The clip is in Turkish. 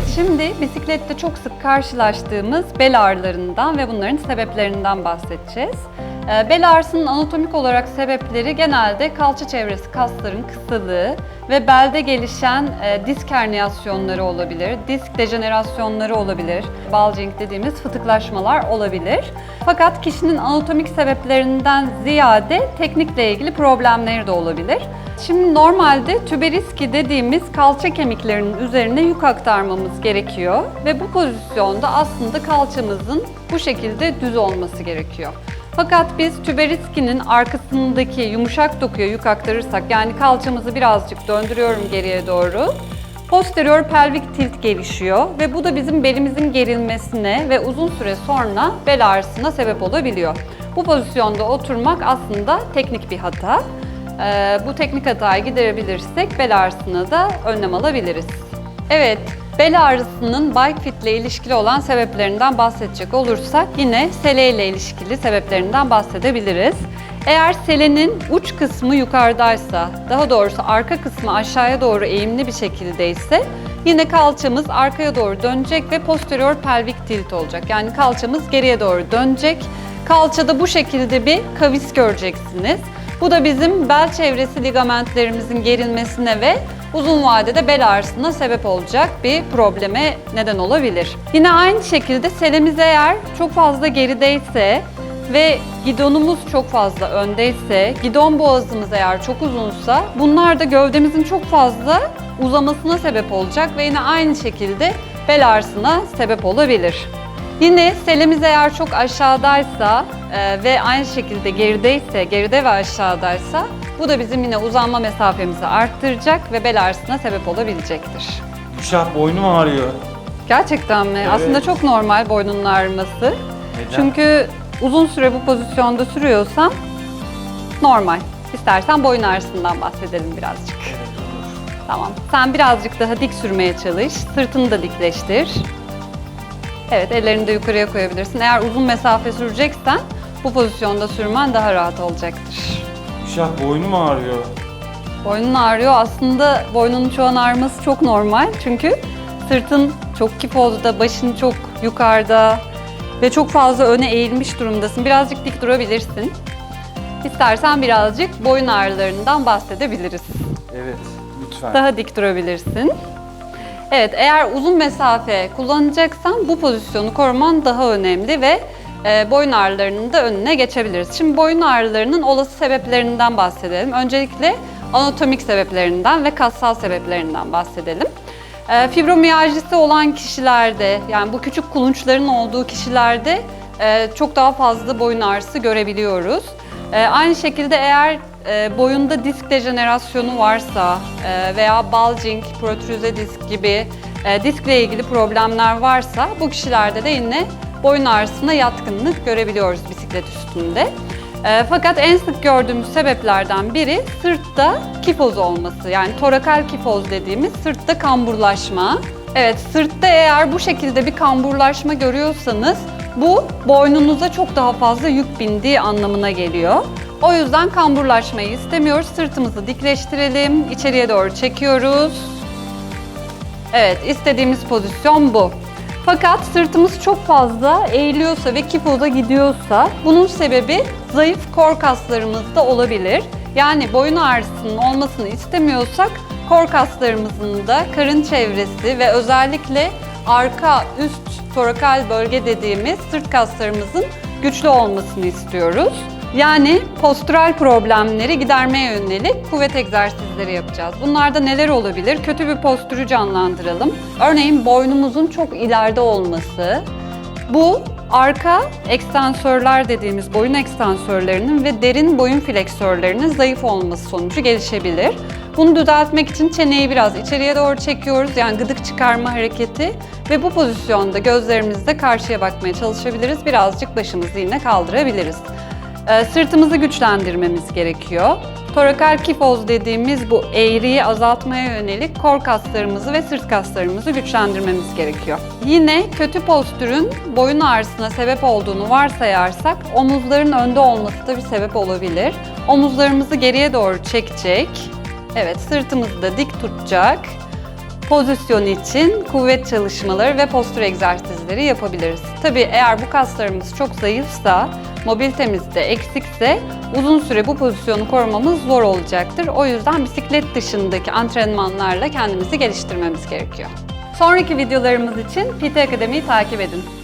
Şimdi bisiklette çok sık karşılaştığımız bel ağrılarından ve bunların sebeplerinden bahsedeceğiz. Ee, Bel ağrısının anatomik olarak sebepleri genelde kalça çevresi kasların kısalığı ve belde gelişen e, disk herniyasyonları olabilir, disk dejenerasyonları olabilir, bulging dediğimiz fıtıklaşmalar olabilir. Fakat kişinin anatomik sebeplerinden ziyade teknikle ilgili problemleri de olabilir. Şimdi normalde tüberiski dediğimiz kalça kemiklerinin üzerine yük aktarmamız gerekiyor ve bu pozisyonda aslında kalçamızın bu şekilde düz olması gerekiyor. Fakat biz tüberiskinin arkasındaki yumuşak dokuya yük aktarırsak yani kalçamızı birazcık döndürüyorum geriye doğru. Posterior pelvik tilt gelişiyor ve bu da bizim belimizin gerilmesine ve uzun süre sonra bel ağrısına sebep olabiliyor. Bu pozisyonda oturmak aslında teknik bir hata. Ee, bu teknik hatayı giderebilirsek bel ağrısına da önlem alabiliriz. Evet, bel ağrısının bike fit ile ilişkili olan sebeplerinden bahsedecek olursak yine sele ile ilişkili sebeplerinden bahsedebiliriz. Eğer selenin uç kısmı yukarıdaysa, daha doğrusu arka kısmı aşağıya doğru eğimli bir şekildeyse yine kalçamız arkaya doğru dönecek ve posterior pelvik tilt olacak. Yani kalçamız geriye doğru dönecek. Kalçada bu şekilde bir kavis göreceksiniz. Bu da bizim bel çevresi ligamentlerimizin gerilmesine ve uzun vadede bel ağrısına sebep olacak bir probleme neden olabilir. Yine aynı şekilde selemiz eğer çok fazla gerideyse ve gidonumuz çok fazla öndeyse, gidon boğazımız eğer çok uzunsa bunlar da gövdemizin çok fazla uzamasına sebep olacak ve yine aynı şekilde bel ağrısına sebep olabilir. Yine selemiz eğer çok aşağıdaysa e, ve aynı şekilde gerideyse, geride ve aşağıdaysa bu da bizim yine uzanma mesafemizi arttıracak ve bel ağrısına sebep olabilecektir. Uşak boynum ağrıyor. Gerçekten mi? Evet. Aslında çok normal boynunun ağrıması. Neden? Çünkü uzun süre bu pozisyonda sürüyorsan normal. İstersen boyun ağrısından bahsedelim birazcık. Evet olur. Tamam. Sen birazcık daha dik sürmeye çalış. Sırtını da dikleştir. Evet, ellerini de yukarıya koyabilirsin. Eğer uzun mesafe süreceksen bu pozisyonda sürmen daha rahat olacaktır. Uşak boynum ağrıyor. Boynun ağrıyor. Aslında boynunun şu an ağrıması çok normal. Çünkü sırtın çok kifozda, başın çok yukarıda ve çok fazla öne eğilmiş durumdasın. Birazcık dik durabilirsin. İstersen birazcık boyun ağrılarından bahsedebiliriz. Evet lütfen. Daha dik durabilirsin. Evet, eğer uzun mesafe kullanacaksan bu pozisyonu koruman daha önemli ve e, boyun ağrılarının da önüne geçebiliriz. Şimdi boyun ağrılarının olası sebeplerinden bahsedelim. Öncelikle anatomik sebeplerinden ve kassal sebeplerinden bahsedelim. E, olan kişilerde, yani bu küçük kulunçların olduğu kişilerde e, çok daha fazla boyun ağrısı görebiliyoruz. E, aynı şekilde eğer e, boyunda disk dejenerasyonu varsa e, veya bulging, protrüze disk gibi e, diskle ilgili problemler varsa bu kişilerde de yine boyun ağrısına yatkınlık görebiliyoruz bisiklet üstünde. E, fakat en sık gördüğümüz sebeplerden biri sırtta kifoz olması. Yani torakal kifoz dediğimiz sırtta kamburlaşma. Evet, sırtta eğer bu şekilde bir kamburlaşma görüyorsanız bu boynunuza çok daha fazla yük bindiği anlamına geliyor. O yüzden kamburlaşmayı istemiyoruz. Sırtımızı dikleştirelim, içeriye doğru çekiyoruz. Evet, istediğimiz pozisyon bu. Fakat sırtımız çok fazla eğiliyorsa ve kifoza gidiyorsa bunun sebebi zayıf kor kaslarımızda olabilir. Yani boyun ağrısının olmasını istemiyorsak kor kaslarımızın da karın çevresi ve özellikle arka üst torakal bölge dediğimiz sırt kaslarımızın güçlü olmasını istiyoruz. Yani postural problemleri gidermeye yönelik kuvvet egzersizleri yapacağız. Bunlarda neler olabilir? Kötü bir postürü canlandıralım. Örneğin boynumuzun çok ileride olması. Bu arka ekstansörler dediğimiz boyun ekstansörlerinin ve derin boyun fleksörlerinin zayıf olması sonucu gelişebilir. Bunu düzeltmek için çeneyi biraz içeriye doğru çekiyoruz. Yani gıdık çıkarma hareketi ve bu pozisyonda gözlerimizle karşıya bakmaya çalışabiliriz. Birazcık başımızı yine kaldırabiliriz. Ee, Sırtımızı güçlendirmemiz gerekiyor. Torakal kifoz dediğimiz bu eğriyi azaltmaya yönelik kor kaslarımızı ve sırt kaslarımızı güçlendirmemiz gerekiyor. Yine kötü postürün boyun ağrısına sebep olduğunu varsayarsak omuzların önde olması da bir sebep olabilir. Omuzlarımızı geriye doğru çekecek. Evet, sırtımızı da dik tutacak. pozisyon için kuvvet çalışmaları ve postür egzersizleri yapabiliriz. Tabii eğer bu kaslarımız çok zayıfsa, mobilitemiz de eksikse uzun süre bu pozisyonu korumamız zor olacaktır. O yüzden bisiklet dışındaki antrenmanlarla kendimizi geliştirmemiz gerekiyor. Sonraki videolarımız için PT Akademi'yi takip edin.